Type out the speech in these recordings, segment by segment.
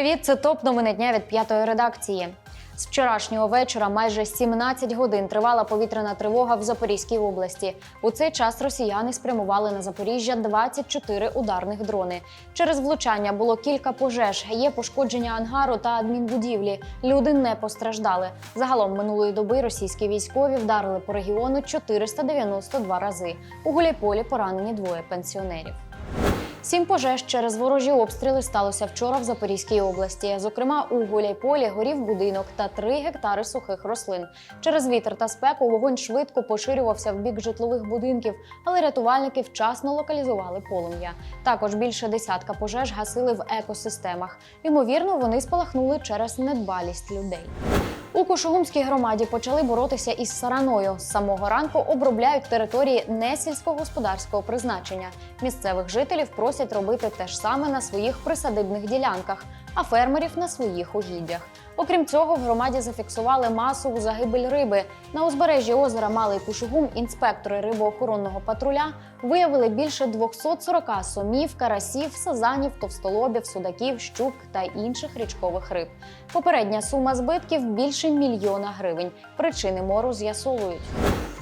Привіт, це топ новини дня від п'ятої редакції. З вчорашнього вечора майже 17 годин тривала повітряна тривога в Запорізькій області. У цей час росіяни спрямували на Запоріжжя 24 ударних дрони. Через влучання було кілька пожеж. Є пошкодження ангару та адмінбудівлі. Люди не постраждали. Загалом минулої доби російські військові вдарили по регіону 492 рази. У Гуляйполі поранені двоє пенсіонерів. Сім пожеж через ворожі обстріли сталося вчора в Запорізькій області. Зокрема, у Гуляйполі горів будинок та три гектари сухих рослин. Через вітер та спеку вогонь швидко поширювався в бік житлових будинків, але рятувальники вчасно локалізували полум'я. Також більше десятка пожеж гасили в екосистемах. Ймовірно, вони спалахнули через недбалість людей. У Кошугумській громаді почали боротися із сараною. З самого ранку обробляють території не сільськогосподарського призначення. Місцевих жителів просять робити те ж саме на своїх присадибних ділянках, а фермерів на своїх угіддях. Окрім цього, в громаді зафіксували масову загибель риби. На узбережжі озера Малий Кушугум інспектори рибоохоронного патруля виявили більше 240 сомів, карасів, сазанів, товстолобів, судаків, щук та інших річкових риб. Попередня сума збитків більше мільйона гривень. Причини мору з'ясовують.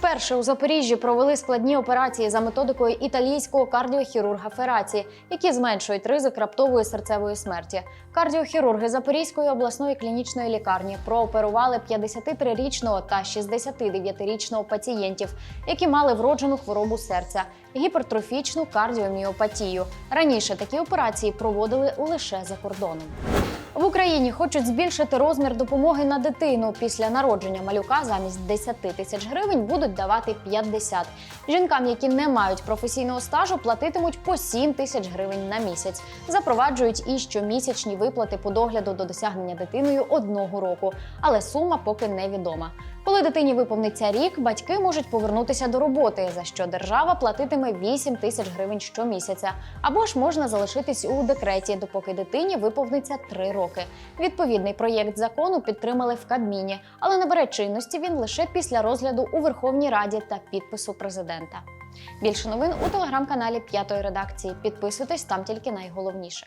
Вперше у Запоріжжі провели складні операції за методикою італійського кардіохірурга Фераці, які зменшують ризик раптової серцевої смерті. Кардіохірурги Запорізької обласної клінічної лікарні прооперували 53-річного та 69-річного пацієнтів, які мали вроджену хворобу серця, гіпертрофічну кардіоміопатію. Раніше такі операції проводили лише за кордоном. В Україні хочуть збільшити розмір допомоги на дитину. Після народження малюка замість 10 тисяч гривень будуть давати 50. Жінкам, які не мають професійного стажу, платитимуть по 7 тисяч гривень на місяць. Запроваджують і щомісячні виплати по догляду до досягнення дитиною одного року, але сума поки невідома. Коли дитині виповниться рік, батьки можуть повернутися до роботи, за що держава платитиме 8 тисяч гривень щомісяця, або ж можна залишитись у декреті, допоки дитині виповниться 3 роки. Відповідний проєкт закону підтримали в Кабміні, але набере чинності він лише після розгляду у Верховній Раді та підпису президента. Більше новин у телеграм-каналі П'ятої редакції. Підписуйтесь там тільки найголовніше.